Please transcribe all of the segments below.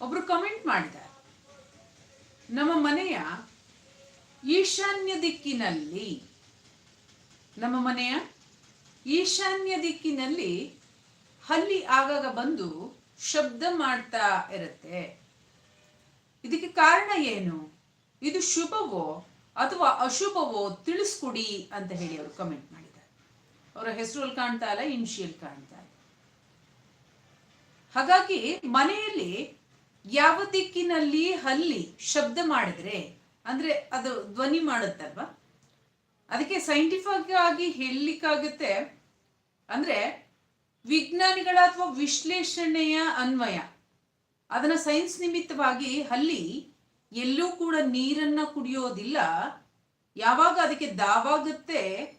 ಒಬ್ರು ಕಮೆಂಟ್ ಮಾಡಿದ್ದಾರೆ ನಮ್ಮ ಮನೆಯ ಈಶಾನ್ಯ ದಿಕ್ಕಿನಲ್ಲಿ, ನಮ್ಮ ಮನೆಯ ಈಶಾನ್ಯ ದಿಕ್ಕಿನಲ್ಲಿ ಹಲ್ಲಿ ಆಗಾಗ ಬಂದು ಶಬ್ದ ಮಾಡ್ತಾ ಇರುತ್ತೆ. ಇದಕ್ಕೆ ಕಾರಣ ಏನು? ಇದು ಶುಭವೋ ಅಥವಾ ಅಶುಭವೋ ತಿಳಿಸ್ಕೊಡಿ ಅಂತ ಹೇಳಿ ಅವರು ಕಮೆಂಟ್ ಮಾಡಿದ್ದಾರೆ. ಅವರ ಹೆಸರು ಅಲ್ಲಿ ಕಾಣ್ತಾ ಇಲ್ಲ ಇನ್ಶಿಯಲ್ ಕಾಣ್ತಾ ಇಲ್ಲ. ಹಾಗಾಗಿ ಮನೆಯಲ್ಲಿ ಯಾವ ದಿಕ್ಕಿನಲ್ಲಿ ಹಲ್ಲಿ ಶಬ್ದ ಮಾಡಿದ್ರೆ, ಅಂದ್ರೆ ಅದು ಧ್ವನಿ ಮಾಡುತ್ತಲ್ವಾ? ಅದಕ್ಕೆ ಸೈಂಟಿಫಿಕ್ ಆಗಿ ಹೇಳಲಿಕ್ಕಾಗುತ್ತೆ, ಅಂದ್ರೆ ವಿಜ್ಞಾನಿಗಳ ಅಥವಾ ವಿಶ್ಲೇಷಣೆಯ ಅನ್ವಯ. ಅದನ್ನ ಸೈನ್ಸ್ ನಿಮಿತ್ತವಾಗಿ ಹಲ್ಲಿ ಎಲ್ಲೂ ಕೂಡ ನೀರನ್ನ ಕುಡಿಯೋದಿಲ್ಲ. ಯಾವಾಗ ಅದಕ್ಕೆ ದಾವಾಗುತ್ತೆ?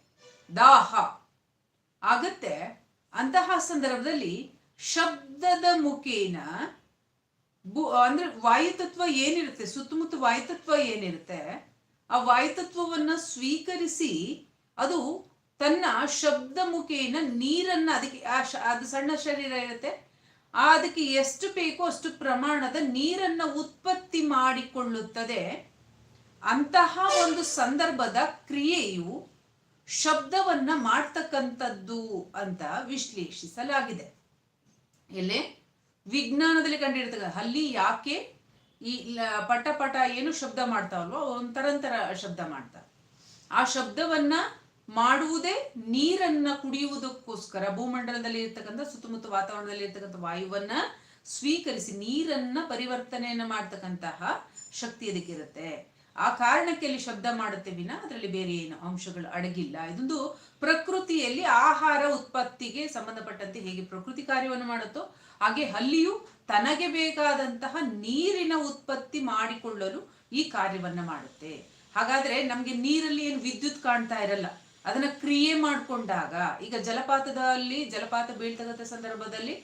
ದಾಹ. ಆಗತ್ತೆ. ಅಂತಹ ಸಂದರ್ಭದಲ್ಲಿ ಶಬ್ದದ ಮುಖೇನ ಬು ಅಂದ್ರೆ ವಾಯುತತ್ವ ಏನಿರುತ್ತೆ? ಸುತ್ತಮುತ್ತ ವಾಯುತತ್ವ ಏನಿರುತ್ತೆ? ಆ ವಾಯುತತ್ವವನ್ನ ಸ್ವೀಕರಿಸಿ ಅದು ತನ್ನ ಶಬ್ದ ಮುಖೇನ ನೀರನ್ನ ಅದಕ್ಕೆ ಆ ಅದು ಸಣ್ಣ ಶರೀರ ಇರುತ್ತೆ. ಆ ಅದಕ್ಕೆ ಎಷ್ಟು ಬೇಕೋ ಅಷ್ಟು ಪ್ರಮಾಣದ ನೀರನ್ನ ಉತ್ಪತ್ತಿ ಮಾಡಿಕೊಳ್ಳುತ್ತದೆ. ಅಂತಹ ಒಂದು ಸಂದರ್ಭದ ಕ್ರಿಯೆಯು ಶಬ್ದವನ್ನ ಮಾಡ್ತಕ್ಕಂಥದ್ದು ಅಂತ ವಿಶ್ಲೇಷಿಸಲಾಗಿದೆ. ಎಲ್ಲೇ? ವಿಜ್ಞಾನದಲ್ಲಿ ಕಂಡಿರ್ತಕ್ಕ ಅಲ್ಲಿ ಯಾಕೆ ಈ ಪಟ ಪಟ ಏನು ಶಬ್ದ ಮಾಡ್ತಾವಲ್ವೋ ಒಂಥರಂತರ ಶಬ್ದ ಮಾಡ್ತಾರೆ ಆ ಶಬ್ದವನ್ನ ಮಾಡುವುದೇ ನೀರನ್ನ ಕುಡಿಯುವುದಕ್ಕೋಸ್ಕರ, ಭೂಮಂಡಲದಲ್ಲಿ ಇರ್ತಕ್ಕಂಥ ಸುತ್ತಮುತ್ತ ವಾತಾವರಣದಲ್ಲಿ ಇರ್ತಕ್ಕಂಥ ವಾಯುವನ್ನ ಸ್ವೀಕರಿಸಿ ನೀರನ್ನ ಪರಿವರ್ತನೆಯನ್ನ ಮಾಡ್ತಕ್ಕಂತಹ ಶಕ್ತಿ ಅದಕ್ಕಿರುತ್ತೆ. ಆ ಕಾರಣಕ್ಕೆ ಅಲ್ಲಿ ಶಬ್ದ ಮಾಡುತ್ತೆ ವಿನ, ಅದರಲ್ಲಿ ಬೇರೆ ಏನು ಅಂಶಗಳು ಅಡಗಿಲ್ಲ. ಇದೊಂದು ಪ್ರಕೃತಿಯಲ್ಲಿ ಆಹಾರ ಉತ್ಪತ್ತಿಗೆ ಸಂಬಂಧಪಟ್ಟಂತೆ ಹೇಗೆ ಪ್ರಕೃತಿ ಕಾರ್ಯವನ್ನು ಮಾಡುತ್ತೋ ಹಾಗೆ ಅಲ್ಲಿಯೂ ತನಗೆ ಬೇಕಾದಂತಹ ನೀರಿನ ಉತ್ಪತ್ತಿ ಮಾಡಿಕೊಳ್ಳಲು ಈ ಕಾರ್ಯವನ್ನು ಮಾಡುತ್ತೆ. ಹಾಗಾದ್ರೆ ನಮ್ಗೆ ನೀರಲ್ಲಿ ಏನು ವಿದ್ಯುತ್ ಕಾಣ್ತಾ ಇರಲ್ಲ, ಅದನ್ನ ಕ್ರಿಯೆ ಮಾಡಿಕೊಂಡಾಗ ಈಗ ಜಲಪಾತದಲ್ಲಿ, ಜಲಪಾತ ಬೀಳ್ತಕ್ಕಂಥ ಸಂದರ್ಭದಲ್ಲಿ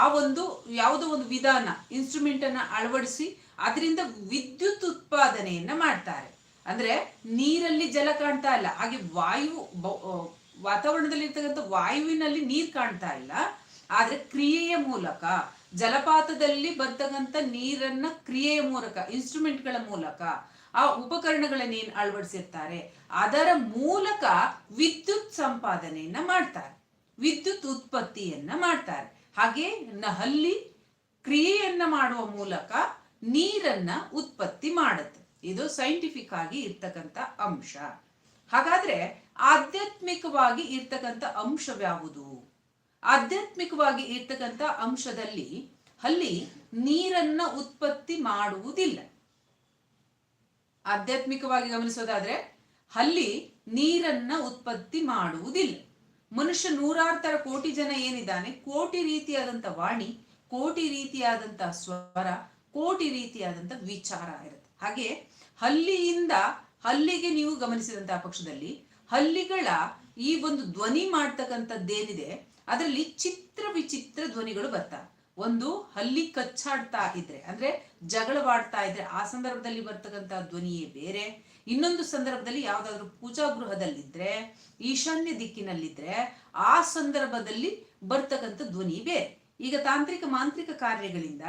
ಆ ಒಂದು ಯಾವುದೋ ಒಂದು ವಿಧಾನ ಇನ್ಸ್ಟ್ರೂಮೆಂಟ್ ಅನ್ನ ಅಳವಡಿಸಿ ಅದರಿಂದ ವಿದ್ಯುತ್ ಉತ್ಪಾದನೆಯನ್ನ ಮಾಡ್ತಾರೆ. ಅಂದ್ರೆ ನೀರಲ್ಲಿ ಜಲ ಕಾಣ್ತಾ ಇಲ್ಲ, ಹಾಗೆ ವಾಯು ವಾತಾವರಣದಲ್ಲಿ ಇರ್ತಕ್ಕಂಥ ವಾಯುವಿನಲ್ಲಿ ನೀರು ಕಾಣ್ತಾ ಇಲ್ಲ. ಆದ್ರೆ ಕ್ರಿಯೆಯ ಮೂಲಕ, ಜಲಪಾತದಲ್ಲಿ ಬರ್ತಕ್ಕಂಥ ನೀರನ್ನ ಕ್ರಿಯೆಯ ಮೂಲಕ ಇನ್ಸ್ಟ್ರೂಮೆಂಟ್ಗಳ ಮೂಲಕ ಆ ಉಪಕರಣಗಳನ್ನೇನು ಅಳವಡಿಸಿರ್ತಾರೆ? ಅದರ ಮೂಲಕ ವಿದ್ಯುತ್ ಸಂಪಾದನೆಯನ್ನ ಮಾಡ್ತಾರೆ. ವಿದ್ಯುತ್ ಉತ್ಪತ್ತಿಯನ್ನ ಮಾಡ್ತಾರೆ. ಹಾಗೆ ನಹಲ್ಲಿ ಹಲ್ಲಿ ಕ್ರಿಯೆಯನ್ನ ಮಾಡುವ ಮೂಲಕ ನೀರನ್ನ ಉತ್ಪತ್ತಿ ಮಾಡುತ್ತೆ. ಇದು ಸೈಂಟಿಫಿಕ್ ಆಗಿ ಇರ್ತಕ್ಕಂಥ ಅಂಶ. ಹಾಗಾದ್ರೆ ಆಧ್ಯಾತ್ಮಿಕವಾಗಿ ಇರ್ತಕ್ಕಂಥ ಅಂಶವ್ಯಾವುದು. ಆಧ್ಯಾತ್ಮಿಕವಾಗಿ ಇರ್ತಕ್ಕಂಥ ಅಂಶದಲ್ಲಿ ಅಲ್ಲಿ ನೀರನ್ನ ಉತ್ಪತ್ತಿ ಮಾಡುವುದಿಲ್ಲ. ಆಧ್ಯಾತ್ಮಿಕವಾಗಿ ಗಮನಿಸೋದಾದ್ರೆ ಅಲ್ಲಿ ನೀರನ್ನ ಉತ್ಪತ್ತಿ ಮಾಡುವುದಿಲ್ಲ. ಮನುಷ್ಯ ನೂರಾರು ತರ ಕೋಟಿ ಜನ ಏನಿದ್ದಾನೆ, ಕೋಟಿ ರೀತಿಯಾದಂಥ ವಾಣಿ, ಕೋಟಿ ರೀತಿಯಾದಂಥ ಸ್ವರ, ಕೋಟಿ ರೀತಿಯಾದಂಥ ವಿಚಾರ ಇರುತ್ತೆ. ಹಾಗೆ ಹಲ್ಲಿಯಿಂದ ಹಲ್ಲಿಗೆ ನೀವು ಗಮನಿಸಿದಂತಹ ಪಕ್ಷದಲ್ಲಿ ಹಲ್ಲಿಗಳ ಈ ಒಂದು ಧ್ವನಿ ಮಾಡ್ತಕ್ಕಂಥದ್ದೇನಿದೆ, ಅದರಲ್ಲಿ ಚಿತ್ರ ವಿಚಿತ್ರ ಧ್ವನಿಗಳು ಬರ್ತವೆ. ಒಂದು ಹಲ್ಲಿ ಕಚ್ಚಾಡ್ತಾ ಇದ್ರೆ, ಅಂದ್ರೆ ಜಗಳವಾಡ್ತಾ ಇದ್ರೆ, ಆ ಸಂದರ್ಭದಲ್ಲಿ ಬರ್ತಕ್ಕಂಥ ಧ್ವನಿಯೇ ಬೇರೆ. ಇನ್ನೊಂದು ಸಂದರ್ಭದಲ್ಲಿ ಯಾವ್ದಾದ್ರು ಪೂಜಾ ಗೃಹದಲ್ಲಿದ್ರೆ ಈಶಾನ್ಯ ದಿಕ್ಕಿನಲ್ಲಿದ್ರೆ, ಆ ಸಂದರ್ಭದಲ್ಲಿ ಬರ್ತಕ್ಕಂಥ ಧ್ವನಿ ಬೇರೆ. ಈಗ ತಾಂತ್ರಿಕ ಮಾಂತ್ರಿಕ ಕಾರ್ಯಗಳಿಂದ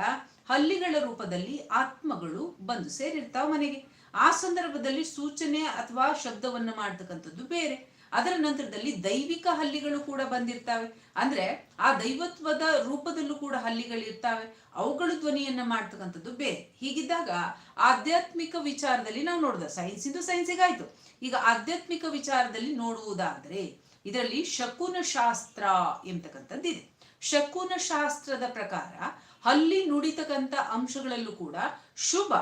ಹಲ್ಲಿಗಳ ರೂಪದಲ್ಲಿ ಆತ್ಮಗಳು ಬಂದು ಸೇರಿರ್ತಾವ ಮನೆಗೆ. ಆ ಸಂದರ್ಭದಲ್ಲಿ ಸೂಚನೆ ಅಥವಾ ಶಬ್ದವನ್ನು ಮಾಡ್ತಕ್ಕಂಥದ್ದು ಬೇರೆ. ಅದರ ನಂತರದಲ್ಲಿ ದೈವಿಕ ಹಲ್ಲಿಗಳು ಕೂಡ ಬಂದಿರ್ತಾವೆ. ಅಂದ್ರೆ ಆ ದೈವತ್ವದ ರೂಪದಲ್ಲೂ ಕೂಡ ಹಲ್ಲಿಗಳಿರ್ತಾವೆ ಅವುಗಳು ಧ್ವನಿಯನ್ನ ಮಾಡ್ತಕ್ಕಂಥದ್ದು ಬೇರೆ. ಹೀಗಿದ್ದಾಗ ಆಧ್ಯಾತ್ಮಿಕ ವಿಚಾರದಲ್ಲಿ ನಾವು ನೋಡಿದ ಸೈನ್ಸ್ ಇಂದು ಸೈನ್ಸಿಗಾಯ್ತು. ಈಗ ಆಧ್ಯಾತ್ಮಿಕ ವಿಚಾರದಲ್ಲಿ ನೋಡುವುದಾದ್ರೆ ಇದರಲ್ಲಿ ಶಕುನ ಶಾಸ್ತ್ರ ಎಂಬತಕ್ಕಂಥದ್ದಿದೆ. ಶಕುನ ಶಾಸ್ತ್ರದ ಪ್ರಕಾರ ಅಲ್ಲಿ ನುಡಿತಕ್ಕಂಥ ಅಂಶಗಳಲ್ಲೂ ಕೂಡ ಶುಭ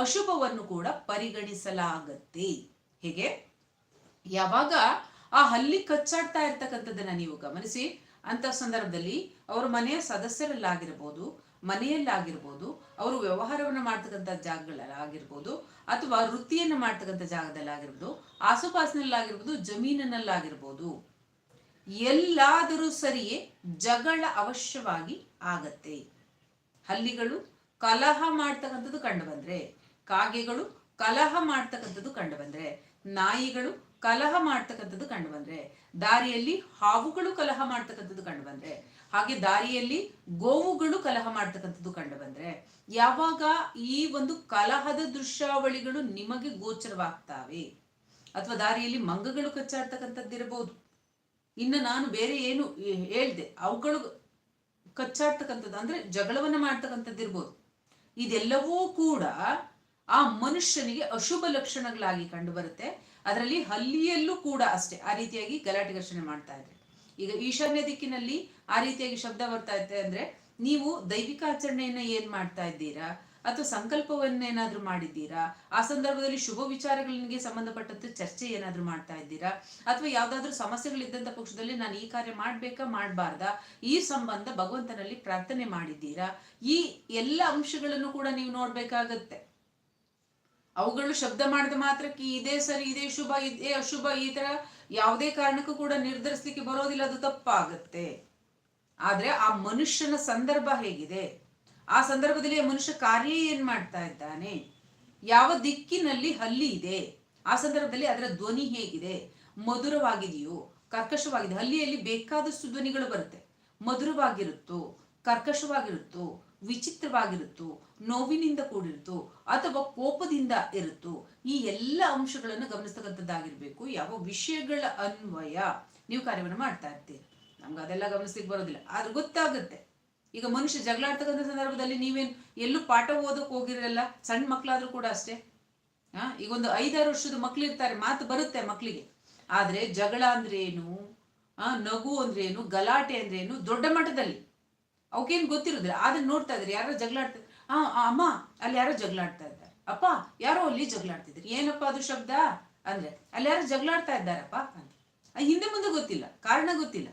ಅಶುಭವನ್ನು ಕೂಡ ಪರಿಗಣಿಸಲಾಗತ್ತೆ. ಹೇಗೆ? ಯಾವಾಗ ಆ ಹಲ್ಲಿ ಕಚ್ಚಾಡ್ತಾ ಇರ್ತಕ್ಕಂಥದ್ದನ್ನ ನೀವು ಗಮನಿಸಿ ಅಂತ ಸಂದರ್ಭದಲ್ಲಿ ಅವರು ಮನೆಯ ಸದಸ್ಯರಲ್ಲಾಗಿರ್ಬೋದು, ಮನೆಯಲ್ಲಾಗಿರ್ಬೋದು, ಅವರು ವ್ಯವಹಾರವನ್ನು ಮಾಡ್ತಕ್ಕಂಥ ಜಾಗಗಳಲ್ಲಾಗಿರ್ಬೋದು, ಅಥವಾ ವೃತ್ತಿಯನ್ನು ಮಾಡ್ತಕ್ಕಂಥ ಜಾಗದಲ್ಲಾಗಿರ್ಬೋದು, ಆಸುಪಾಸಿನಲ್ಲಾಗಿರ್ಬೋದು, ಜಮೀನಿನಲ್ಲಾಗಿರ್ಬೋದು, ಎಲ್ಲಾದರೂ ಸರಿಯೇ ಜಗಳ ಅವಶ್ಯವಾಗಿ ಆಗತ್ತೆ. ಹಲ್ಲಿಗಳು ಕಲಹ ಮಾಡ್ತಕ್ಕಂಥದ್ದು ಕಂಡು ಬಂದ್ರೆ ಕಾಗೆಗಳು ಕಲಹ ಮಾಡ್ತಕ್ಕಂಥದ್ದು ಕಂಡು ಬಂದ್ರೆ, ನಾಯಿಗಳು ಕಲಹ ಮಾಡ್ತಕ್ಕಂಥದ್ದು ಕಂಡು ಬಂದ್ರೆ, ದಾರಿಯಲ್ಲಿ ಹಾವುಗಳು ಕಲಹ ಮಾಡ್ತಕ್ಕಂಥದ್ದು ಕಂಡು ಬಂದ್ರೆ, ಹಾಗೆ ದಾರಿಯಲ್ಲಿ ಗೋವುಗಳು ಕಲಹ ಮಾಡ್ತಕ್ಕಂಥದ್ದು ಕಂಡು ಬಂದ್ರೆ, ಯಾವಾಗ ಈ ಒಂದು ಕಲಹದ ದೃಶ್ಯಾವಳಿಗಳು ನಿಮಗೆ ಗೋಚರವಾಗ್ತಾವೆ? ಅಥವಾ ದಾರಿಯಲ್ಲಿ ಮಂಗಗಳು ಕಚ್ಚಾಡ್ತಕ್ಕಂಥದ್ದಿರಬಹುದು? ಇನ್ನು ನಾನು ಬೇರೆ ಏನು ಹೇಳ್ದೆ, ಅವುಗಳು ಕಚ್ಚಾಡ್ತಕ್ಕಂಥದ್ದು ಅಂದ್ರೆ ಜಗಳವನ್ನ ಮಾಡ್ತಕ್ಕಂಥದ್ದಿರ್ಬೋದು ಇದೆಲ್ಲವೂ ಕೂಡ ಆ ಮನುಷ್ಯನಿಗೆ ಅಶುಭ ಲಕ್ಷಣಗಳಾಗಿ ಕಂಡು ಬರುತ್ತೆ. ಅದರಲ್ಲಿ ಹಲ್ಲಿಯಲ್ಲೂ ಕೂಡ ಅಷ್ಟೇ, ಆ ರೀತಿಯಾಗಿ ಗಲಾಟೆ ಘರ್ಷಣೆ ಮಾಡ್ತಾ ಇದ್ರೆ. ಈಗ ಈಶಾನ್ಯ ದಿಕ್ಕಿನಲ್ಲಿ ಆ ರೀತಿಯಾಗಿ ಶಬ್ದ ಬರ್ತಾ ಇದೆ ಅಂದ್ರೆ, ನೀವು ದೈವಿಕ ಆಚರಣೆಯನ್ನ ಏನ್ ಮಾಡ್ತಾ ಇದ್ದೀರಾ? ಅಥವಾ ಸಂಕಲ್ಪವನ್ನೇನಾದ್ರೂ ಮಾಡಿದ್ದೀರಾ? ಆ ಸಂದರ್ಭದಲ್ಲಿ ಶುಭ ವಿಚಾರಗಳಿಗೆ ಸಂಬಂಧಪಟ್ಟಂತೆ ಚರ್ಚೆ ಏನಾದ್ರೂ ಮಾಡ್ತಾ ಇದ್ದೀರಾ? ಅಥವಾ ಯಾವ್ದಾದ್ರು ಸಮಸ್ಯೆಗಳಿದ್ದಂಥ ಪಕ್ಷದಲ್ಲಿ ನಾನು ಈ ಕಾರ್ಯ ಮಾಡ್ಬೇಕಾ, ಮಾಡಬಾರ್ದಾ? ಈ ಸಂಬಂಧ ಭಗವಂತನಲ್ಲಿ ಪ್ರಾರ್ಥನೆ ಮಾಡಿದ್ದೀರಾ? ಈ ಎಲ್ಲ ಅಂಶಗಳನ್ನು ಕೂಡ ನೀವು ನೋಡ್ಬೇಕಾಗತ್ತೆ. ಅವುಗಳು ಶಬ್ದ ಮಾಡಿದ ಮಾತ್ರಕ್ಕೆ ಇದೇ ಸರಿ, ಇದೇ ಶುಭ, ಇದೇ ಅಶುಭ, ಈ ತರ ಯಾವುದೇ ಕಾರಣಕ್ಕೂ ಕೂಡ ನಿರ್ಧರಿಸ್ಲಿಕ್ಕೆ ಬರೋದಿಲ್ಲ, ಅದು ತಪ್ಪಾಗತ್ತೆ. ಆದ್ರೆ ಆ ಮನುಷ್ಯನ ಸಂದರ್ಭ ಹೇಗಿದೆ? ಆ ಸಂದರ್ಭದಲ್ಲಿ ಮನುಷ್ಯ ಕಾರ್ಯ ಏನ್ ಮಾಡ್ತಾ ಇದ್ದಾನೆ? ಯಾವ ದಿಕ್ಕಿನಲ್ಲಿ ಹಲ್ಲಿ ಇದೆ? ಆ ಸಂದರ್ಭದಲ್ಲಿ ಅದರ ಧ್ವನಿ ಹೇಗಿದೆ? ಮಧುರವಾಗಿದೆಯೋ? ಕರ್ಕಶವಾಗಿದೆ? ಹಲ್ಲಿಯಲ್ಲಿ ಬೇಕಾದಷ್ಟು ಧ್ವನಿಗಳು ಬರುತ್ತೆ. ಮಧುರವಾಗಿರುತ್ತೋ? ಕರ್ಕಶವಾಗಿರುತ್ತೋ? ವಿಚಿತ್ರವಾಗಿರುತ್ತೋ, ನೋವಿನಿಂದ ಕೂಡಿರುತ್ತೋ ಅಥವಾ ಕೋಪದಿಂದ ಇರುತ್ತೋ, ಈ ಎಲ್ಲ ಅಂಶಗಳನ್ನು ಗಮನಿಸ್ತಕ್ಕಂಥದ್ದಾಗಿರ್ಬೇಕು. ಯಾವ ವಿಷಯಗಳ ಅನ್ವಯ ನೀವು ಕಾರ್ಯವನ್ನು ಮಾಡ್ತಾ ಇರ್ತೀರಿ. ನಮ್ಗೆ ಅದೆಲ್ಲ ಗಮನಿಸ್ಲಿಕ್ಕೆ ಬರೋದಿಲ್ಲ. ಅದು ಗೊತ್ತಾಗುತ್ತೆ. ಈಗ ಮನುಷ್ಯ ಜಗಳಾಡ್ತಕ್ಕಂಥ ಸಂದರ್ಭದಲ್ಲಿ ನೀವೇನು ಎಲ್ಲೂ ಪಾಠ ಓದಕ್ಕೆ ಹೋಗಿರಲ್ಲ? ಸಣ್ಣ ಮಕ್ಕಳಾದ್ರೂ ಕೂಡ ಅಷ್ಟೇ. ಹಾ ಈಗ ಒಂದು ಐದಾರು ವರ್ಷದ ಮಕ್ಳು ಇರ್ತಾರೆ. ಮಾತು ಬರುತ್ತೆ ಮಕ್ಕಳಿಗೆ ಆದ್ರೆ ಜಗಳ ಅಂದ್ರೆ ಏನು ಆ, ನಗು ಅಂದ್ರೆ ಏನು ಗಲಾಟೆ ಅಂದ್ರೆ ಏನು ದೊಡ್ಡ ಮಟ್ಟದಲ್ಲಿ. ಅವಕ್ಕೇನು ಗೊತ್ತಿರೋದಿಲ್ಲ. ಆದ್ರೆ ನೋಡ್ತಾ ಇದ್ರೆ, ಯಾರೋ ಜಗಳಾಡ್ತಿದ್ರು ಆ ಅಮ್ಮ, ಅಲ್ಲಿ ಯಾರೋ ಜಗಳಾಡ್ತಾ ಇದ್ದಾರೆ. ಅಪ್ಪ, ಯಾರೋ ಅಲ್ಲಿ ಜಗಳಾಡ್ತಿದ್ರು ಏನಪ್ಪ ಅದು ಶಬ್ದ? ಅಂದ್ರೆ, ಅಲ್ಲಿ ಯಾರೋ ಜಗಳಾಡ್ತಾ ಇದ್ದಾರಪ್ಪ ಅಂತ. ಹಿಂದೆ ಮುಂದೆ ಗೊತ್ತಿಲ್ಲ. ಕಾರಣ ಗೊತ್ತಿಲ್ಲ.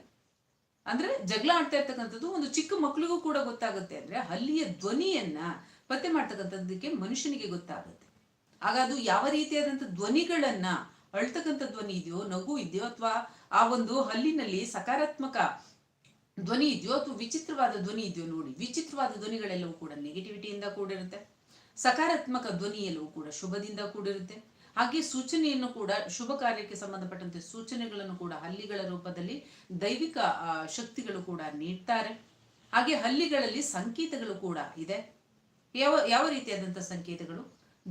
ಅಂದ್ರೆ, ಜಗಳ ಆಡ್ತಾ ಇರ್ತಕ್ಕಂಥದ್ದು ಒಂದು ಚಿಕ್ಕ ಮಕ್ಕಳಿಗೂ ಕೂಡ ಗೊತ್ತಾಗುತ್ತೆ. ಅಂದ್ರೆ ಹಲ್ಲಿಯ ಧ್ವನಿಯನ್ನ ಪತ್ತೆ ಮಾಡ್ತಕ್ಕಂಥದ್ದಕ್ಕೆ ಮನುಷ್ಯನಿಗೆ ಗೊತ್ತಾಗುತ್ತೆ. ಆಗ ಅದು ಯಾವ ರೀತಿಯಾದಂಥ ಧ್ವನಿಗಳನ್ನ ಅಳ್ತಕ್ಕಂಥ ಧ್ವನಿ ಇದೆಯೋ, ನಗು ಇದೆಯೋ, ಅಥವಾ ಆ ಒಂದು ಹಲ್ಲಿನಲ್ಲಿ ಸಕಾರಾತ್ಮಕ ಧ್ವನಿ ಇದೆಯೋ ಅಥವಾ ವಿಚಿತ್ರವಾದ ಧ್ವನಿ ಇದೆಯೋ ನೋಡಿ, ವಿಚಿತ್ರವಾದ ಧ್ವನಿಗಳೆಲ್ಲವೂ ಕೂಡ ನೆಗೆಟಿವಿಟಿಯಿಂದ ಕೂಡಿರುತ್ತೆ. ಸಕಾರಾತ್ಮಕ ಧ್ವನಿ ಎಲ್ಲವೂ ಕೂಡ ಶುಭದಿಂದ ಕೂಡಿರುತ್ತೆ. ಹಾಗೆ ಸೂಚನೆಯನ್ನು ಕೂಡ, ಶುಭ ಕಾರ್ಯಕ್ಕೆ ಸಂಬಂಧಪಟ್ಟಂತೆ ಸೂಚನೆಗಳನ್ನು ಕೂಡ ಹಲ್ಲಿಗಳ ರೂಪದಲ್ಲಿ ದೈವಿಕ ಶಕ್ತಿಗಳು ಕೂಡ ನೀಡ್ತಾರೆ. ಹಾಗೆ ಹಲ್ಲಿಗಳಲ್ಲಿ ಸಂಕೇತಗಳು ಕೂಡ ಇದೆ. ಯಾವ ಯಾವ ರೀತಿಯಾದಂತಹ ಸಂಕೇತಗಳು?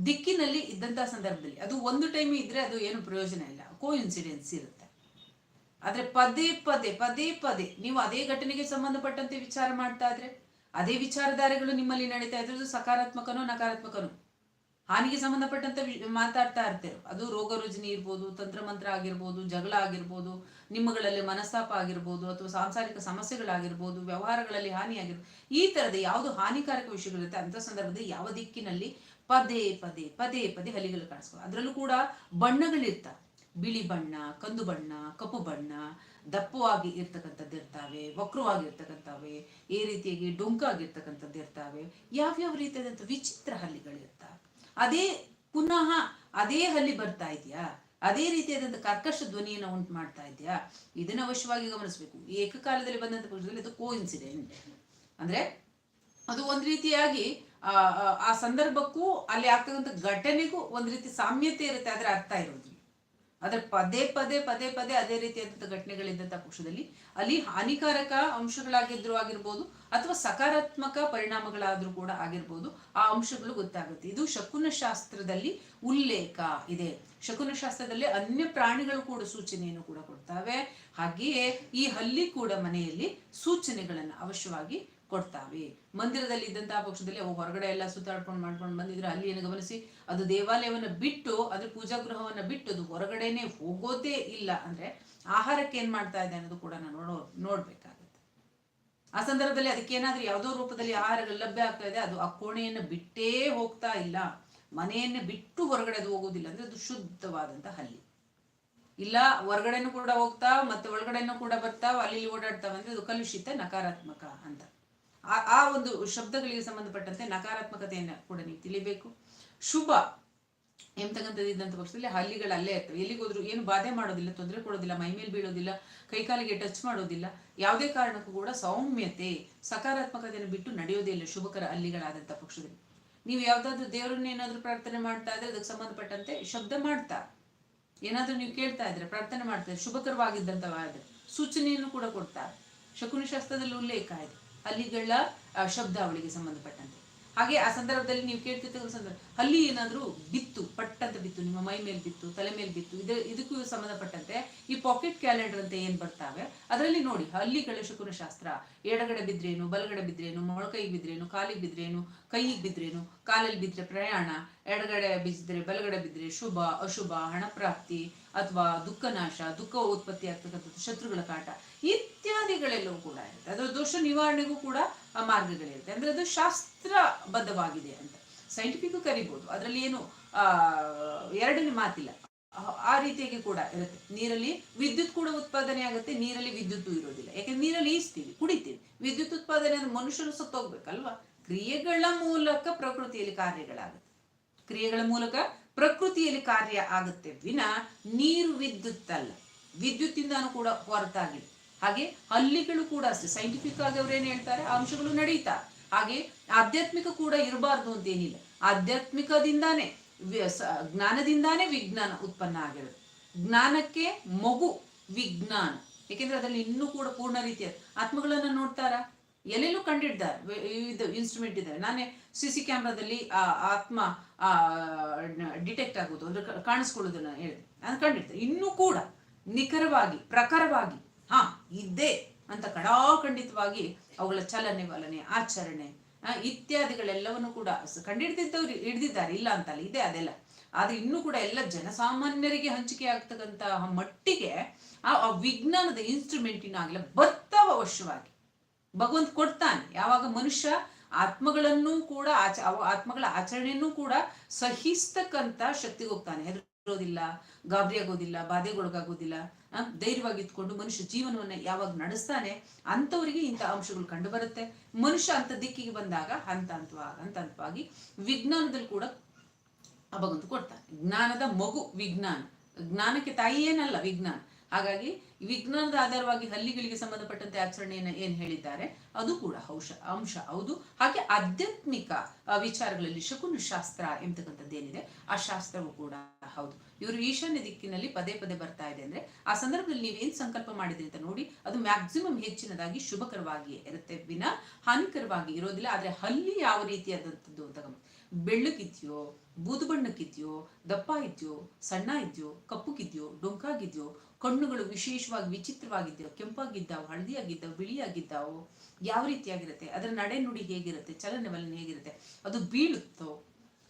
ದಿಕ್ಕಿನಲ್ಲಿ ಇದ್ದಂತಹ ಸಂದರ್ಭದಲ್ಲಿ. ಅದು ಒಂದು ಟೈಮ್ ಇದ್ರೆ ಅದು ಏನು ಪ್ರಯೋಜನ ಇಲ್ಲ. ಕೋ ಇನ್ಸಿಡೆನ್ಸ್ ಇರುತ್ತೆ. ಆದ್ರೆ ಪದೇ ಪದೇ ಪದೇ ಪದೇ ನೀವು ಅದೇ ಘಟನೆಗೆ ಸಂಬಂಧಪಟ್ಟಂತೆ ವಿಚಾರ ಮಾಡ್ತಾ ಇದ್ರೆ, ಅದೇ ವಿಚಾರಧಾರೆಗಳು ನಿಮ್ಮಲ್ಲಿ ನಡೀತಾ ಇದ್ರೆ ಅದು ಸಕಾರಾತ್ಮಕನೋ ನಕಾರಾತ್ಮಕನೋ? ಹಾನಿಗೆ ಸಂಬಂಧಪಟ್ಟಂತೆ ಮಾತಾಡ್ತಾ ಇರ್ತೇವೆ ಅದು ರೋಗ ರುಜಿನಿ ಇರ್ಬೋದು, ತಂತ್ರಮಂತ್ರ ಆಗಿರ್ಬೋದು, ಜಗಳ ಆಗಿರ್ಬೋದು, ನಿಮ್ಮಗಳಲ್ಲಿ ಮನಸ್ತಾಪ ಆಗಿರ್ಬೋದು, ಅಥವಾ ಸಾಂಸಾರಿಕ ಸಮಸ್ಯೆಗಳಾಗಿರ್ಬೋದು, ವ್ಯವಹಾರಗಳಲ್ಲಿ ಹಾನಿ ಆಗಿರ್ಬೋದು, ಈ ತರದ ಯಾವುದು ಹಾನಿಕಾರಕ ವಿಷಯಗಳಿರುತ್ತೆ ಅಂತ ಸಂದರ್ಭದಲ್ಲಿ ಯಾವ ದಿಕ್ಕಿನಲ್ಲಿ ಪದೇ ಪದೇ ಪದೇ ಪದೇ ಹಲಿಗಳು ಕಾಣಿಸ್ಕೊ ಅದರಲ್ಲೂ ಕೂಡ ಬಣ್ಣಗಳಿರ್ತಾವೆ. ಬಿಳಿ ಬಣ್ಣ, ಕಂದು ಬಣ್ಣ, ಕಪ್ಪು ಬಣ್ಣ, ದಪ್ಪವಾಗಿ ಇರ್ತಕ್ಕಂಥದ್ದು ಇರ್ತಾವೆ ವಕ್ರವಾಗಿರ್ತಕ್ಕಂಥವೆ ಈ ರೀತಿಯಾಗಿ ಡೊಂಕಾಗಿರ್ತಕ್ಕಂಥದ್ದು ಇರ್ತಾವೆ, ಯಾವ್ಯಾವ ರೀತಿಯಾದಂಥ ವಿಚಿತ್ರ ಹಲ್ಲಿಗಳಿರ್ತಾವೆ ಅದೇ ಪುನಃ ಅದೇ ಹಲ್ಲಿ ಬರ್ತಾ ಇದೆಯಾ? ಅದೇ ರೀತಿಯಾದಂಥ ಕರ್ಕಶ ಧ್ವನಿಯನ್ನು ಉಂಟು ಮಾಡ್ತಾ ಇದೆಯಾ? ಇದನ್ನ ಅವಶ್ಯವಾಗಿ ಗಮನಿಸಬೇಕು. ಏಕಕಾಲದಲ್ಲಿ ಬಂದಂಥ ಪಕ್ಷದಲ್ಲಿ ಅದು ಕೋ ಇನ್ಸಿಡೆಂಟ್ ಅಂದ್ರೆ ಅದು ಒಂದು ರೀತಿಯಾಗಿ, ಆ ಸಂದರ್ಭಕ್ಕೂ ಅಲ್ಲಿ ಆಗ್ತಕ್ಕಂಥ ಘಟನೆಗೂ ಒಂದು ರೀತಿ ಸಾಮ್ಯತೆ ಇರುತ್ತೆ ಅದರ ಅರ್ಥ ಇರೋದಿಲ್ಲ. ಅದ್ರ ಪದೇ ಪದೇ ಪದೇ ಪದೇ ಅದೇ ರೀತಿಯಾದಂಥ ಘಟನೆಗಳಿದ್ದಂಥ ಪಕ್ಷದಲ್ಲಿ ಅಲ್ಲಿ ಹಾನಿಕಾರಕ ಅಂಶಗಳಾಗಿದ್ರು ಆಗಿರ್ಬೋದು ಅಥವಾ ಸಕಾರಾತ್ಮಕ ಪರಿಣಾಮಗಳಾದ್ರೂ ಕೂಡ ಆಗಿರ್ಬೋದು ಆ ಅಂಶಗಳು ಗೊತ್ತಾಗುತ್ತೆ. ಇದು ಶಕುನ ಶಾಸ್ತ್ರದಲ್ಲಿ ಉಲ್ಲೇಖ ಇದೆ. ಶಕುನ ಶಾಸ್ತ್ರದಲ್ಲಿ ಅನ್ಯ ಪ್ರಾಣಿಗಳು ಕೂಡ ಸೂಚನೆಯನ್ನು ಕೂಡ ಕೊಡ್ತಾವೆ. ಹಾಗೆಯೇ ಈ ಹಲ್ಲಿ ಕೂಡ ಮನೆಯಲ್ಲಿ ಸೂಚನೆಗಳನ್ನು ಅವಶ್ಯವಾಗಿ ಕೊಡ್ತಾವೆ. ಮಂದಿರದಲ್ಲಿ ಇದ್ದಂತಹ ಪಕ್ಷದಲ್ಲಿ ಅವು ಹೊರಗಡೆ ಎಲ್ಲ ಸುತ್ತಾಡ್ಕೊಂಡು ಮಾಡ್ಕೊಂಡು ಬಂದಿದ್ರೆ ಅಲ್ಲಿ ಏನು ಗಮನಿಸಿ, ಅದು ದೇವಾಲಯವನ್ನು ಬಿಟ್ಟು, ಅದ್ರ ಪೂಜಾ ಗೃಹವನ್ನು ಬಿಟ್ಟು ಅದು ಹೊರಗಡೆನೆ ಹೋಗೋದೇ ಇಲ್ಲ. ಅಂದ್ರೆ ಆಹಾರಕ್ಕೆ ಏನ್ ಮಾಡ್ತಾ ಇದೆ ಅನ್ನೋದು ಕೂಡ ನಾವು ನೋಡೋ, ನೋಡ್ಬೇಕಾಗುತ್ತೆ. ಆ ಸಂದರ್ಭದಲ್ಲಿ ಅದಕ್ಕೆ ಏನಾದ್ರೂ ಯಾವುದೋ ರೂಪದಲ್ಲಿ ಆಹಾರಗಳು ಲಭ್ಯ ಆಗ್ತಾ ಇದೆ, ಅದು ಆ ಕೋಣೆಯನ್ನು ಬಿಟ್ಟೇ ಹೋಗ್ತಾ ಇಲ್ಲ. ಮನೆಯನ್ನು ಬಿಟ್ಟು ಹೊರಗಡೆ ಅದು ಹೋಗೋದಿಲ್ಲ. ಅಂದ್ರೆ ಅದು ಶುದ್ಧವಾದಂತ ಹಲ್ಲಿ. ಇಲ್ಲ, ಹೊರಗಡೆನೂ ಕೂಡ ಹೋಗ್ತಾ ಮತ್ತೆ ಒಳಗಡೆನೂ ಕೂಡ ಬರ್ತಾವ ಅಲ್ಲಿ ಓಡಾಡ್ತಾವ ಅಂದ್ರೆ ಅದು ಕಲುಷಿತ, ನಕಾರಾತ್ಮಕ ಅಂತ. ಆ ಆ ಒಂದು ಶಬ್ದಗಳಿಗೆ ಸಂಬಂಧಪಟ್ಟಂತೆ ನಕಾರಾತ್ಮಕತೆಯನ್ನು ಕೂಡ ನೀವು ತಿಳಿಬೇಕು. ಶುಭ ಎಂತಕ್ಕಂಥದ್ದು ಇದ್ದಂಥ ಪಕ್ಷದಲ್ಲಿ ಹಲ್ಲಿಗಳು ಅಲ್ಲೇ ಇರ್ತವೆ. ಎಲ್ಲಿಗೋದ್ರೂ ಏನು ಬಾಧೆ ಮಾಡೋದಿಲ್ಲ, ತೊಂದರೆ ಕೊಡೋದಿಲ್ಲ ಮೈಮೇಲೆ ಬೀಳೋದಿಲ್ಲ ಕೈಕಾಲಿಗೆ ಟಚ್ ಮಾಡೋದಿಲ್ಲ, ಯಾವುದೇ ಕಾರಣಕ್ಕೂ ಕೂಡ ಸೌಮ್ಯತೆ, ಸಕಾರಾತ್ಮಕತೆಯನ್ನು ಬಿಟ್ಟು ನಡೆಯೋದೇ ಇಲ್ಲ ಶುಭಕರ ಹಲ್ಲಿಗಳಾದಂಥ ಪಕ್ಷದಲ್ಲಿ. ನೀವು ಯಾವುದಾದ್ರೂ ದೇವರನ್ನ ಏನಾದರೂ ಪ್ರಾರ್ಥನೆ ಮಾಡ್ತಾ ಇದ್ರೆ ಅದಕ್ಕೆ ಸಂಬಂಧಪಟ್ಟಂತೆ ಶಬ್ದ ಮಾಡ್ತಾ. ಏನಾದರೂ ನೀವು ಕೇಳ್ತಾ ಇದ್ರೆ, ಪ್ರಾರ್ಥನೆ ಮಾಡ್ತಾ ಇದ್ರೆ ಶುಭಕರವಾಗಿದ್ದಂಥವಾದ್ರೆ ಸೂಚನೆಯನ್ನು ಕೂಡ ಕೊಡ್ತಾರೆ ಶಕುನಿ ಶಾಸ್ತ್ರದಲ್ಲಿ ಉಲ್ಲೇಖ ಇದೆ. ಹಲ್ಲಿಗಳ ಶಬ್ದ ಶಬ್ದಾವಳಿಗೆ ಸಂಬಂಧಪಟ್ಟಂತೆ. ಹಾಗೆ ಆ ಸಂದರ್ಭದಲ್ಲಿ ನೀವು ಕೇಳ್ತಿರ್ತಕ್ಕಂಥ ಸಂದರ್ಭ ಹಲ್ಲಿ ಏನಾದ್ರೂ ಬಿತ್ತು, ಪಟ್ಟಂತ ಬಿತ್ತು, ನಿಮ್ಮ ಮೈ ಮೇಲೆ ಬಿತ್ತು, ತಲೆ ಮೇಲೆ ಬಿತ್ತು, ಇದು, ಇದಕ್ಕೂ ಸಂಬಂಧಪಟ್ಟಂತೆ ಈ ಪಾಕೆಟ್ ಕ್ಯಾಲೆಂಡರ್ ಅಂತ ಏನು ಬರ್ತಾವೆ, ಅದರಲ್ಲಿ ನೋಡಿ ಹಲ್ಲಿಗಳ ಶಕುನ ಶಾಸ್ತ್ರ ಎಡಗಡೆ ಬಿದ್ರೇನು, ಬಲಗಡೆ ಬಿದ್ರೇನು ಮೊಳಕೈಗೆ ಬಿದ್ರೇನು, ಕಾಲಿಗೆ ಬಿದ್ರೇನು, ಕೈಗೆ ಬಿದ್ರೇನು, ಕಾಲಲ್ಲಿ ಬಿದ್ರೆ ಪ್ರಯಾಣ, ಎಡಗಡೆ ಬಿದ್ದರೆ ಬಲಗಡೆ ಬಿದ್ರೆ ಶುಭ, ಅಶುಭ ಹಣಪ್ರಾಪ್ತಿ ಅಥವಾ ದುಃಖನಾಶ ದುಃಖ ಉತ್ಪತ್ತಿ ಆಗ್ತಕ್ಕಂಥದ್ದು ಶತ್ರುಗಳ ಕಾಟ, ಇತ್ಯಾದಿಗಳೆಲ್ಲವೂ ಕೂಡ ಇರುತ್ತೆ. ಅದರ ದೋಷ ನಿವಾರಣೆಗೂ ಕೂಡ ಮಾರ್ಗಗಳಿರುತ್ತೆ. ಅಂದ್ರೆ ಅದು ಶಾಸ್ತ್ರಬದ್ಧವಾಗಿದೆ ಅಂತ. ಸೈಂಟಿಫಿಕ್ ಕರಿಬೋದು. ಅದರಲ್ಲಿ ಏನು ಎರಡನೇ ಮಾತಿಲ್ಲ. ಆ- ರೀತಿಯಾಗಿ ಕೂಡ ಇರುತ್ತೆ. ನೀರಲ್ಲಿ ವಿದ್ಯುತ್ ಕೂಡ ಉತ್ಪಾದನೆ ಆಗುತ್ತೆ, ನೀರಲ್ಲಿ ವಿದ್ಯುತ್ ಇರೋದಿಲ್ಲ. ಯಾಕಂದ್ರೆ ನೀರಲ್ಲಿ ಈಸ್ತೀವಿ ಕುಡಿತೀವಿ. ವಿದ್ಯುತ್ ಉತ್ಪಾದನೆ ಅಂದ್ರೆ ಮನುಷ್ಯರು ಸತ್ತೋಗ್ಬೇಕಲ್ವಾ? ಕ್ರಿಯೆಗಳ ಮೂಲಕ ಪ್ರಕೃತಿಯಲ್ಲಿ ಕಾರ್ಯಗಳಾಗುತ್ತೆ. ಕ್ರಿಯೆಗಳ ಮೂಲಕ ಪ್ರಕೃತಿಯಲ್ಲಿ ಕಾರ್ಯ ಆಗುತ್ತೆ ವಿನ ನೀರು ವಿದ್ಯುತ್ ಅಲ್ಲ ವಿದ್ಯುತ್ತಿಂದಾನು ಕೂಡ ಹೊರತಾಗಿದೆ ಹಾಗೆ ಹಲ್ಲಿಗಳು ಕೂಡ ಅಷ್ಟೇ. ಸೈಂಟಿಫಿಕ್ ಆಗಿ ಅವ್ರೇನ್ ಹೇಳ್ತಾರೆ? ಅಂಶಗಳು ನಡೀತಾ ಹಾಗೆ ಆಧ್ಯಾತ್ಮಿಕ ಕೂಡ ಇರಬಾರ್ದು ಅಂತ ಏನಿಲ್ಲ ಆಧ್ಯಾತ್ಮಿಕದಿಂದಾನೇ ಜ್ಞಾನದಿಂದಾನೇ ವಿಜ್ಞಾನ ಉತ್ಪನ್ನ ಆಗಿರೋದು. ಜ್ಞಾನಕ್ಕೆ ಮಗು ವಿಜ್ಞಾನ. ಏಕೆಂದ್ರೆ ಅದರಲ್ಲಿ ಇನ್ನೂ ಕೂಡ ಪೂರ್ಣ ರೀತಿಯ ಆತ್ಮಗಳನ್ನ ನೋಡ್ತಾರ? ಎಲ್ಲೆಲ್ಲೂ ಕಂಡಿಡ್ತಾರೆ. ಇದು ಇನ್ಸ್ಟ್ರೂಮೆಂಟ್ ಇದೆ ನಾನೇ ಸಿ ಸಿ ಕ್ಯಾಮ್ರಾದಲ್ಲಿ ಆ, ಆತ್ಮ ಡಿಟೆಕ್ಟ್ ಆಗೋದು. ಅಂದ್ರೆ ಕಾಣಿಸ್ಕೊಳ್ಳೋದನ್ನ ಹೇಳಿದೆ. ನಾನು ಕಂಡಿರ್ತಾರೆ ಇನ್ನೂ ಕೂಡ ನಿಖರವಾಗಿ, ಪ್ರಖರವಾಗಿ, ಹಾ, ಇದ್ದೇ ಅಂತ ಕಡಾಖಂಡಿತವಾಗಿ ಅವುಗಳ ಚಲನೆ ವಲನೆ ಆಚರಣೆ ಇತ್ಯಾದಿಗಳೆಲ್ಲವನ್ನೂ ಕೂಡ ಕಂಡಿಡ್ದಿದ್ದವ್ರು ಹಿಡ್ದಿದ್ದಾರೆ. ಇಲ್ಲ ಅಂತಲ್ಲ, ಇದೆ ಅದೆಲ್ಲ. ಆದ್ರೆ ಇನ್ನೂ ಕೂಡ ಎಲ್ಲ ಜನಸಾಮಾನ್ಯರಿಗೆ ಹಂಚಿಕೆ ಆಗ್ತಕ್ಕಂತಹ ಮಟ್ಟಿಗೆ ಆ ವಿಜ್ಞಾನದ ಆಗಿಲ್ಲ ಬರ್ತಾವ ಅವಶ್ಯವಾಗಿ. ಭಗವಂತ ಕೊಡ್ತಾನೆ. ಯಾವಾಗ ಮನುಷ್ಯ ಆತ್ಮಗಳನ್ನೂ ಕೂಡ ಆಚ ಆತ್ಮಗಳ ಆಚರಣೆಯನ್ನು ಕೂಡ ಸಹಿಸ್ತಕ್ಕಂತ ಶಕ್ತಿಗೆ ಹೋಗ್ತಾನೆ ಹೆದರೋದಿಲ್ಲ ಗಾಬರಿ ಆಗೋದಿಲ್ಲ ಬಾಧೆಗೊಳಗಾಗೋದಿಲ್ಲ ಧೈರ್ಯವಾಗಿ ಇದ್ಕೊಂಡು ಮನುಷ್ಯ ಜೀವನವನ್ನ ಯಾವಾಗ ನಡೆಸ್ತಾನೆ ಅಂಥವರಿಗೆ ಇಂಥ ಅಂಶಗಳು ಕಂಡು ಬರುತ್ತೆ ಮನುಷ್ಯ ಅಂತ ದಿಕ್ಕಿಗೆ ಬಂದಾಗ ಹಂತ ಹಂತವಾಗಿ ಹಂತ ಹಂತವಾಗಿ ವಿಜ್ಞಾನದಲ್ಲಿ ಕೂಡ ಅಭಗಂತು ಕೊಡ್ತಾನೆ. ಜ್ಞಾನದ ಮಗು ವಿಜ್ಞಾನ. ಜ್ಞಾನಕ್ಕೆ ತಾಯಿ ಏನಲ್ಲ ವಿಜ್ಞಾನ. ಹಾಗಾಗಿ ವಿಜ್ಞಾನದ ಆಧಾರವಾಗಿ ಹಲ್ಲಿಗಳಿಗೆ ಸಂಬಂಧಪಟ್ಟಂತೆ ಆಚರಣೆಯನ್ನ ಏನ್ ಹೇಳಿದ್ದಾರೆ? ಅದು ಕೂಡ ಅಂಶ ಅಂಶ ಹೌದು. ಹಾಗೆ ಆಧ್ಯಾತ್ಮಿಕ ವಿಚಾರಗಳಲ್ಲಿ ಶಕುನ ಶಾಸ್ತ್ರ ಎಂಬತಕ್ಕಂಥದ್ದೇನಿದೆ ಆ ಶಾಸ್ತ್ರವು ಕೂಡ ಹೌದು. ಇವರು ಈಶಾನ್ಯ ದಿಕ್ಕಿನಲ್ಲಿ ಪದೇ ಪದೇ ಬರ್ತಾ ಇದೆ ಅಂದ್ರೆ, ಆ ಸಂದರ್ಭದಲ್ಲಿ ನೀವೇನ್ ಸಂಕಲ್ಪ ಮಾಡಿದ್ರಿ ಅಂತ ನೋಡಿ, ಅದು ಮ್ಯಾಕ್ಸಿಮಮ್ ಹೆಚ್ಚಿನದಾಗಿ ಶುಭಕರವಾಗಿ ಇರುತ್ತೆ. ವಿನ ಹಾನಿಕರವಾಗಿ ಇರೋದಿಲ್ಲ, ಆದ್ರೆ ಹಲ್ಲಿ ಯಾವ ರೀತಿಯಾದಂಥದ್ದು ಅಂತ ಬೆಳ್ಳಗಿದ್ಯೋ ಬೂದು ಬಣ್ಣಕ್ಕಿದ್ಯೋ, ದಪ್ಪ ಇದೆಯೋ, ಸಣ್ಣ ಇದೆಯೋ ಕಪ್ಪುಗಿದ್ಯೋ ಡೊಂಕಾಗಿದ್ಯೋ ಕಣ್ಣುಗಳು ವಿಶೇಷವಾಗಿ ವಿಚಿತ್ರವಾಗಿದ್ದಾವೆ. ಕೆಂಪಾಗಿದ್ದಾವೆ, ಹಳದಿಯಾಗಿದ್ದಾವೆ, ಬಿಳಿಯಾಗಿದ್ದಾವು. ಯಾವ ರೀತಿಯಾಗಿರುತ್ತೆ? ಅದರ ನಡೆ ನುಡಿ ಹೇಗಿರುತ್ತೆ? ಚಲನವಲನ ಹೇಗಿರುತ್ತೆ? ಅದು ಬೀಳುತ್ತೋ?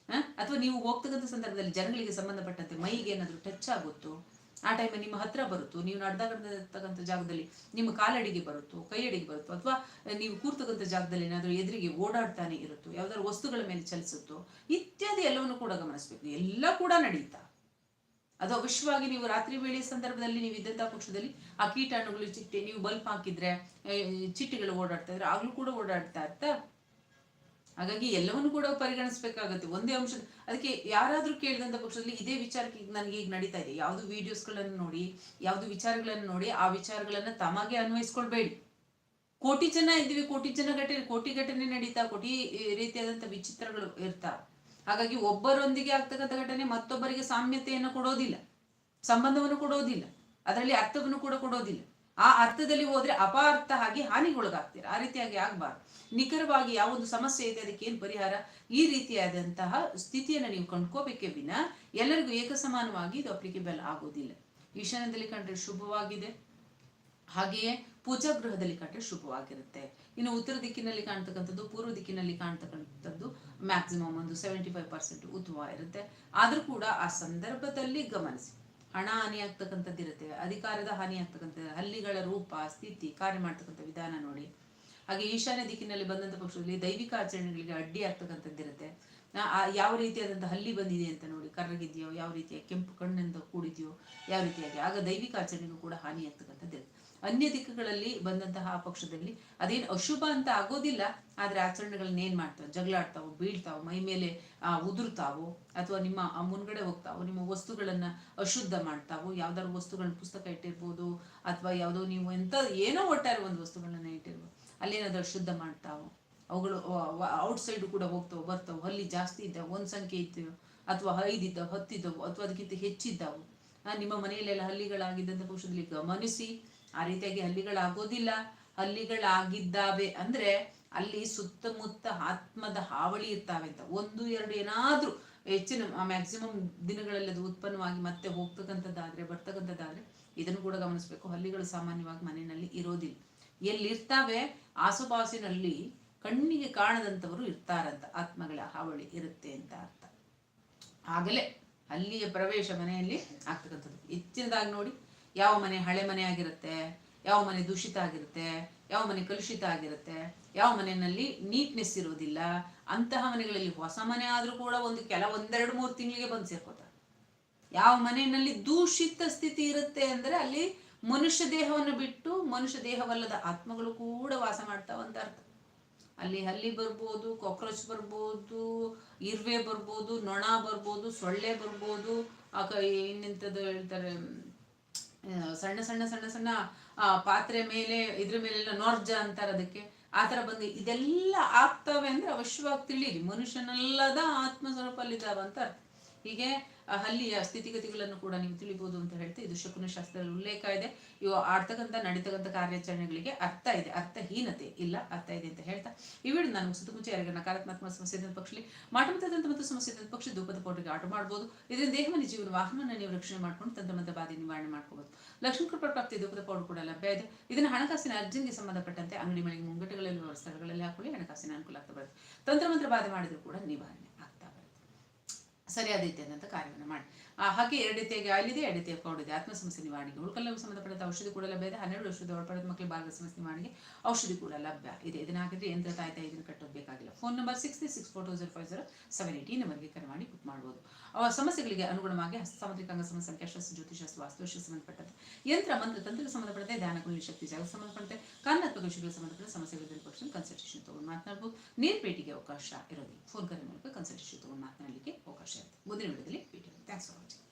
ಅಥವಾ ನೀವು ಹೋಗ್ತಕ್ಕಂಥ ಸಂದರ್ಭದಲ್ಲಿ ಜನಗಳಿಗೆ ಸಂಬಂಧಪಟ್ಟಂತೆ ಮೈಗೆ ಏನಾದರೂ ಟಚ್ ಆಗುತ್ತೋ? ಆ ಟೈಮಲ್ಲಿ ನಿಮ್ಮ ಹತ್ರ ಬರುತ್ತೋ? ನೀವು ನಡೆದಾಗತಕ್ಕಂಥ ಜಾಗದಲ್ಲಿ ನಿಮ್ಮ ಕಾಲಡಿಗೆ ಬರುತ್ತೋ? ಕೈಯಡಿಗೆ ಬರುತ್ತೋ? ಅಥವಾ ನೀವು ಕೂರ್ತಕ್ಕಂಥ ಜಾಗದಲ್ಲಿ ಏನಾದರೂ ಎದುರಿಗೆ ಓಡಾಡ್ತಾನೆ ಇರುತ್ತೋ? ಯಾವ್ದಾದ್ರು ವಸ್ತುಗಳ ಮೇಲೆ ಚಲಿಸುತ್ತೋ? ಇತ್ಯಾದಿ ಎಲ್ಲವನ್ನು ಕೂಡ ಗಮನಿಸಬೇಕು. ಎಲ್ಲ ಕೂಡ ನಡೀತಾ. ಅದು ಅವಶ್ಯವಾಗಿ ನೀವು ರಾತ್ರಿ ವೇಳೆ ಸಂದರ್ಭದಲ್ಲಿ ನೀವು ಇದ್ದಂತಹ ಪಕ್ಷದಲ್ಲಿ ಆ ಕೀಟಾಣುಗಳು ಚಿಟ್ಟೆ ನೀವು ಬಲ್ಪ್ ಹಾಕಿದ್ರೆ ಚಿಟ್ಟೆಗಳು ಓಡಾಡ್ತಾ ಇದ್ರೆ ಆಗ್ಲೂ ಕೂಡ ಓಡಾಡ್ತಾ ಇರ್ತಾ? ಹಾಗಾಗಿ ಎಲ್ಲವನ್ನು ಕೂಡ ಪರಿಗಣಿಸಬೇಕಾಗತ್ತೆ. ಒಂದೇ ಅಂಶ ಅದಕ್ಕೆ ಯಾರಾದ್ರೂ ಕೇಳಿದಂತ ಪಕ್ಷದಲ್ಲಿ ಇದೇ ವಿಚಾರಕ್ಕೆ ನನಗೆ ಈಗ ನಡೀತಾ ಇದೆ. ಯಾವುದು ವಿಡಿಯೋಸ್ಗಳನ್ನು ನೋಡಿ ಯಾವುದು ವಿಚಾರಗಳನ್ನು ನೋಡಿ ಆ ವಿಚಾರಗಳನ್ನ ತಮಗೆ ಅನ್ವಯಿಸ್ಕೊಳ್ಬೇಡಿ. ಕೋಟಿ ಜನ ಇದ್ದೀವಿ ಕೋಟಿ ಜನ ಘಟನೆ ಕೋಟಿ ಘಟನೆ ನಡೀತಾ ಕೋಟಿ ಈ, ರೀತಿಯಾದಂತ ವಿಚಿತ್ರಗಳು ಇರ್ತಾವ ಹಾಗಾಗಿ ಒಬ್ಬರೊಂದಿಗೆ ಆಗ್ತಕ್ಕಂಥ ಘಟನೆ ಮತ್ತೊಬ್ಬರಿಗೆ ಸಾಮ್ಯತೆಯನ್ನು ಕೊಡೋದಿಲ್ಲ, ಸಂಬಂಧವನ್ನು ಕೊಡೋದಿಲ್ಲ, ಅದರಲ್ಲಿ ಅರ್ಥವನ್ನು ಕೂಡ ಕೊಡೋದಿಲ್ಲ. ಆ ಅರ್ಥದಲ್ಲಿ ಹೋದ್ರೆ ಅಪಾರ್ಥ ಹಾಗೆ ಹಾನಿಗೊಳಗಾಗ್ತೀರ, ಆ ರೀತಿಯಾಗಿ ಆಗ್ಬಾರ್ದು. ನಿಖರವಾಗಿ ಯಾವ ಒಂದು ಸಮಸ್ಯೆ ಇದೆ, ಅದಕ್ಕೆ ಏನು ಪರಿಹಾರ? ಈ ರೀತಿಯಾದಂತಹ ಸ್ಥಿತಿಯನ್ನು ನೀವು ಕಂಡ್ಕೋಬೇಕೆ ವಿನ ಎಲ್ಲರಿಗೂ ಏಕಸಮಾನವಾಗಿ ಇದು ಅಪ್ಲಿಕೇಬಲ್ ಆಗೋದಿಲ್ಲ. ಈಶಾನ್ಯದಲ್ಲಿ ಕಂಡ್ರೆ ಶುಭವಾಗಿದೆ. ಹಾಗೆಯೇ ಪೂಜಾ ಗೃಹದಲ್ಲಿ ಕಂಡ್ರೆ ಶುಭವಾಗಿರುತ್ತೆ. ಇನ್ನು ಉತ್ತರ ದಿಕ್ಕಿನಲ್ಲಿ ಕಾಣ್ತಕ್ಕಂಥದ್ದು, ಪೂರ್ವ ದಿಕ್ಕಿನಲ್ಲಿ ಕಾಣ್ತಕ್ಕಂಥದ್ದು ಮ್ಯಾಕ್ಸಿಮಮ್ ಒಂದು ಸೆವೆಂಟಿ ಫೈವ್ ಪರ್ಸೆಂಟ್ ಉತ್ತಮ ಇರುತ್ತೆ. ಆದರೂ ಕೂಡ ಆ ಸಂದರ್ಭದಲ್ಲಿ ಗಮನಿಸಿ. ಹಣ ಹಾನಿ ಆಗ್ತಕ್ಕಂಥದ್ದು ಇರುತ್ತೆ. ಅಧಿಕಾರದ ಹಾನಿ ಆಗ್ತಕ್ಕಂಥದ್ದು ಹಲ್ಲಿಗಳ ರೂಪ, ಸ್ಥಿತಿ, ಕಾರ್ಯ ಮಾಡ್ತಕ್ಕಂಥ ವಿಧಾನ ನೋಡಿ. ಹಾಗೆ ಈಶಾನ್ಯ ದಿಕ್ಕಿನಲ್ಲಿ ಬಂದಂಥ ಪಕ್ಷದಲ್ಲಿ ದೈವಿಕ ಆಚರಣೆಗಳಿಗೆ ಅಡ್ಡಿ ಆಗ್ತಕ್ಕಂಥದ್ದಿರುತ್ತೆ ಆ- ಆ ಯಾವ ರೀತಿಯಾದಂಥ ಹಲ್ಲಿ ಬಂದಿದೆ ಅಂತ ನೋಡಿ. ಕರ್ರಗಿದೆಯೋ ಯಾವ ರೀತಿಯ ಕೆಂಪು ಕಣ್ಣಿಂದ ಕೂಡಿದೆಯೋ, ಯಾವ ರೀತಿಯಾಗಿ. ಆಗ ದೈವಿಕ ಆಚರಣೆಗೂ ಕೂಡ ಹಾನಿ ಆಗ್ತಕ್ಕಂಥದ್ದಿರುತ್ತೆ ಅನ್ಯ ದಿಕ್ಕುಗಳಲ್ಲಿ ಬಂದಂತಹ ಆ ಪಕ್ಷದಲ್ಲಿ ಅದೇನು ಅಶುಭ ಅಂತ ಆಗೋದಿಲ್ಲ ಆದ್ರೆ ಆಚರಣೆಗಳನ್ನ ಏನ್ ಮಾಡ್ತಾವೆ? ಜಗಳಾಡ್ತಾವೋ ಬೀಳ್ತಾವೋ ಮೈ ಮೇಲೆ ಆ, ಉದುರ್ತಾವೋ ಅಥವಾ ನಿಮ್ಮ ಆ ಮುನ್ಗಡೆ ಹೋಗ್ತಾವೋ ನಿಮ್ಮ ವಸ್ತುಗಳನ್ನ ಅಶುದ್ಧ ಮಾಡ್ತಾವೋ ಯಾವ್ದಾದ್ರು ವಸ್ತುಗಳನ್ನ ಪುಸ್ತಕ ಇಟ್ಟಿರ್ಬೋದು ಅಥವಾ ಯಾವುದೋ ನೀವು ಎಂತ ಏನೋ ಒಟ್ಟಾರೆ ಒಂದು ವಸ್ತುಗಳನ್ನ ಇಟ್ಟಿರ್ಬೋದು ಅಲ್ಲೇನಾದ್ರು ಅಶುದ್ಧ ಮಾಡ್ತಾವೋ ಅವುಗಳು ಔಟ್ ಸೈಡ್ ಕೂಡ ಹೋಗ್ತಾವೆ ಬರ್ತಾವೆ ಅಲ್ಲಿ ಜಾಸ್ತಿ ಇದ್ದಾವೆ ಒಂದ್ ಸಂಖ್ಯೆ ಇತ್ತು ಅಥವಾ ಐದಿದ್ದಾವೆ ಹತ್ತಿದ್ದವು ಅಥವಾ ಅದಕ್ಕಿಂತ ಹೆಚ್ಚಿದ್ದಾವೆ ನಿಮ್ಮ ಮನೆಯಲ್ಲೆಲ್ಲ ಹಲ್ಲಿಗಳಾಗಿದ್ದಂಥ ಪಕ್ಷದಲ್ಲಿ ಗಮನಿಸಿ ಆ ರೀತಿಯಾಗಿ ಹಲ್ಲಿಗಳಾಗೋದಿಲ್ಲ. ಹಲ್ಲಿಗಳಾಗಿದ್ದಾವೆ ಅಂದ್ರೆ ಅಲ್ಲಿ ಸುತ್ತಮುತ್ತ ಆತ್ಮದ ಹಾವಳಿ ಇರ್ತಾವೆ ಅಂತ. ಒಂದು, ಎರಡು ಏನಾದ್ರೂ ಹೆಚ್ಚಿನ ಮ್ಯಾಕ್ಸಿಮಮ್ ದಿನಗಳಲ್ಲಿ ಅದು ಉತ್ಪನ್ನವಾಗಿ ಮತ್ತೆ ಹೋಗ್ತಕ್ಕಂಥದ್ದಾದ್ರೆ, ಬರ್ತಕ್ಕಂಥದ್ದಾದ್ರೆ ಇದನ್ನು ಕೂಡ ಗಮನಿಸಬೇಕು. ಹಲ್ಲಿಗಳು ಸಾಮಾನ್ಯವಾಗಿ ಮನೆಯಲ್ಲಿ ಇರೋದಿಲ್ಲ. ಎಲ್ಲಿರ್ತಾವೆ? ಆಸುಪಾಸಿನಲ್ಲಿ ಕಣ್ಣಿಗೆ ಕಾಣದಂಥವರು ಇರ್ತಾರಂತ. ಆತ್ಮಗಳ ಹಾವಳಿ ಇರುತ್ತೆ ಅಂತ ಅರ್ಥ. ಆಗಲೇ ಅಲ್ಲಿಯ ಪ್ರವೇಶ ಮನೆಯಲ್ಲಿ ಆಗ್ತಕ್ಕಂಥದ್ದು. ಹೆಚ್ಚಿನದಾಗಿ ನೋಡಿ ಯಾವ ಮನೆ ಹಳೆ ಮನೆ ಆಗಿರುತ್ತೆ, ಯಾವ ಮನೆ ದೂಷಿತ ಆಗಿರುತ್ತೆ, ಯಾವ ಮನೆ ಕಲುಷಿತ ಆಗಿರುತ್ತೆ, ಯಾವ ಮನೆಯಲ್ಲಿ ನೀಟ್ನೆಸ್ ಇರೋದಿಲ್ಲ, ಅಂತಹ ಮನೆಗಳಲ್ಲಿ ಹೊಸ ಮನೆ ಆದರೂ ಕೂಡ ಒಂದು ಕೆಲ ಒಂದೆರಡು ಮೂರು ತಿಂಗಳಿಗೆ ಬಂದು ಸೇರ್ಕೋತಾರೆ. ಯಾವ ಮನೆಯಲ್ಲಿ ದೂಷಿತ ಸ್ಥಿತಿ ಇರುತ್ತೆ ಅಂದ್ರೆ ಅಲ್ಲಿ ಮನುಷ್ಯ ದೇಹವನ್ನು ಬಿಟ್ಟು ಮನುಷ್ಯ ದೇಹವಲ್ಲದ ಆತ್ಮಗಳು ಕೂಡ ವಾಸ ಮಾಡ್ತಾವ ಅಂತ ಅರ್ಥ. ಅಲ್ಲಿ ಹಲ್ಲಿ ಬರ್ಬೋದು, ಕಾಕ್ರೋಚ್ ಬರ್ಬೋದು, ಇರ್ವೆ ಬರ್ಬೋದು, ನೊಣ ಬರ್ಬೋದು, ಸೊಳ್ಳೆ ಬರ್ಬೋದು, ಆ ಇನ್ನೆಂಥದ್ದು ಹೇಳ್ತಾರೆ ಸಣ್ಣ ಸಣ್ಣ ಸಣ್ಣ ಸಣ್ಣ ಪಾತ್ರೆ ಮೇಲೆ, ಇದ್ರ ಮೇಲೆಲ್ಲ ನೋರ್ಜ ಅಂತಾರೆ ಅದಕ್ಕೆ. ಆ ಥರ ಬಂದು ಇದೆಲ್ಲ ಆಗ್ತವೆ ಅಂದ್ರೆ ಅವಶ್ಯವಾಗಿ ತಿಳಿಯಿರಿ. ಮನುಷ್ಯನಲ್ಲದ ಆತ್ಮ ಅಂತ ಹೀಗೆ ಹಲ್ಲಿಯ ಸ್ಥಿತಿಗತಿಗಳನ್ನು ಕೂಡ ನೀವು ತಿಳಿಬಹುದು ಅಂತ ಹೇಳ್ತಾ ಇದು ಶಕುನ ಶಾಸ್ತ್ರದಲ್ಲಿ ಉಲ್ಲೇಖ ಇದೆ. ಇವು ಆಡ್ತಕ್ಕಂಥ, ನಡೀತಕ್ಕಂಥ ಕಾರ್ಯಾಚರಣೆಗಳಿಗೆ ಅರ್ಥ ಇದೆ. ಅರ್ಥಹೀನತೆ ಇಲ್ಲ, ಅರ್ಥ ಇದೆ ಅಂತ ಹೇಳ್ತಾ. ಈ ನಾನು ಸುತ್ತ ಮುಂಚೆ ಯಾರಿಗೆ ನಕಾರಾತ್ಮಕ ಸಮಸ್ಯೆ ಇದ್ದ ಪಕ್ಷದಲ್ಲಿ ಮತ್ತು ಸಮಸ್ಯೆ ಇದ್ದ ಪಕ್ಷ ಧೂಪದ ಪೋಟಿಗೆ ಆಟ ಮಾಡಬಹುದು ಇದರಿಂದ ದೇಹವನ್ನು, ಜೀವನ, ವಾಹನವನ್ನು ನೀವು ರಕ್ಷಣೆ ಮಾಡ್ಕೊಂಡು ತಂತ್ರಮಂತ್ರ ಬಾಧೆ ನಿವಾರಣೆ ಮಾಡ್ಕೋಬಹುದು ಲಕ್ಷ್ಮೀ ಕೃಪಾ ಪ್ರಾಪ್ತಿ, ಧೂಪದ ಪೌಡರ್ ಕೂಡ ಲಭ್ಯ ಇದೆ. ಇದನ್ನು ಹಣಕಾಸಿನ ಅರ್ಜಿಗೆ ಸಂಬಂಧಪಟ್ಟಂತೆ ಅಂಗಡಿ ಮಳಿಗೆ ಮುಂಗಟ್ಟುಗಳಲ್ಲಿ ಸ್ಥಳಗಳಲ್ಲಿ ಹಾಕೊಳ್ಳಿ. ಹಣಕಾಸಿನ ಅನುಕೂಲ ಆಗ್ತಾ ಬರುತ್ತೆ. ತಂತ್ರಮಂತ್ರ ಬಾಧೆ ಮಾಡಿದ್ರು ಕೂಡ ನಿವಾರಣೆ. ಸರಿಯಾದ ರೀತಿಯಾದಂಥ ಕಾರ್ಯವನ್ನು ಮಾಡಿ. ಹಾಗೆ ಎರಡು ರೀತಿಯಾಗಿ ಆಯಿಲ್ ಇದೆ ಎರಡು ರೀತಿಯ ಪೌಡರ್ ಇದೆ ಆತ್ಮ ಸಮಸ್ಯೆ ನಿವಾರಣೆಗೆ. ಉಳ್ಕಲ್ಲೂ ಸಂಬಂಧಪಟ್ಟ ಔಷಧಿ ಕೂಡ ಲಭ್ಯ ಇದೆ ಹನ್ನೆರಡು ವರ್ಷದ ಒಳಪಡದ ಮಕ್ಕಳು ಭಾಗದ ಸಮಸ್ಯೆ ನಿವಾರಣೆಗೆ ಔಷಧಿ ಕೂಡ ಲಭ್ಯ ಇದೆ. ಇದನ್ನ ಹಾಕಿದ್ರೆ ಯಂತ್ರ ತಾಯ್ತಾ ಇದನ್ನು ಕಟ್ಟೋದು ಬೇಕಾಗಿಲ್ಲ phone number six three six four two zero five zero seven eight ನಂಬರ್ಗೆ ಕರೆ ಮಾಡಿ ಬುಕ್ ಮಾಡ್ಬೋದು. ಅವರ ಸಮಸ್ಯೆಗಳಿಗೆ ಅನುಗುಣವಾಗಿ ಸಾಮಾಜಿಕ ಅಂಗ ಸಮಸ್ಯೆ ಸಂಖ್ಯಾಶಾಸ್ತ್ರ ಜ್ಯೋತಿಷಾಸ್ತ್ರ ವಾಸ್ತುಶಾಸ್ತ್ರ ಸಂಬಂಧಪಟ್ಟಂತೆ. ಯಂತ್ರ, ಮಂತ್ರ ತಂತ್ರಕ್ಕೆ ಸಂಬಂಧಪಟ್ಟಂತೆ ಧ್ಯಾನಗಳು ಶಕ್ತಿ, ಜಾಗ ಸಂಬಂಧಪಟ್ಟಂತೆ, ಕಾರಣಾತ್ಮಕ ವಿಷಯಗಳಿಗೆ ಸಂಬಂಧಪಟ್ಟ ಸಮಸ್ಯೆಗಳ ಪಕ್ಷ ಕನ್ಸಲ್ಟೇಷನ್ ತಗೊಂಡು ಮಾತನಾಡಬಹುದು ನೀರ್ ಭೇಟಿಗೆ ಅವಕಾಶ ಇರೋದಿಲ್ಲ. ಫೋನ್ ಕರೆ ಮೂಲಕ ಕನ್ಸಲ್ಟೇಷನ್ ತಗೊಂಡು ಮಾತನಾಡಲಿಕ್ಕೆ ಅವಕಾಶ ಇರುತ್ತೆ. ಮುಂದಿನ ವಿಡಿಯೋದಲ್ಲಿ That's all.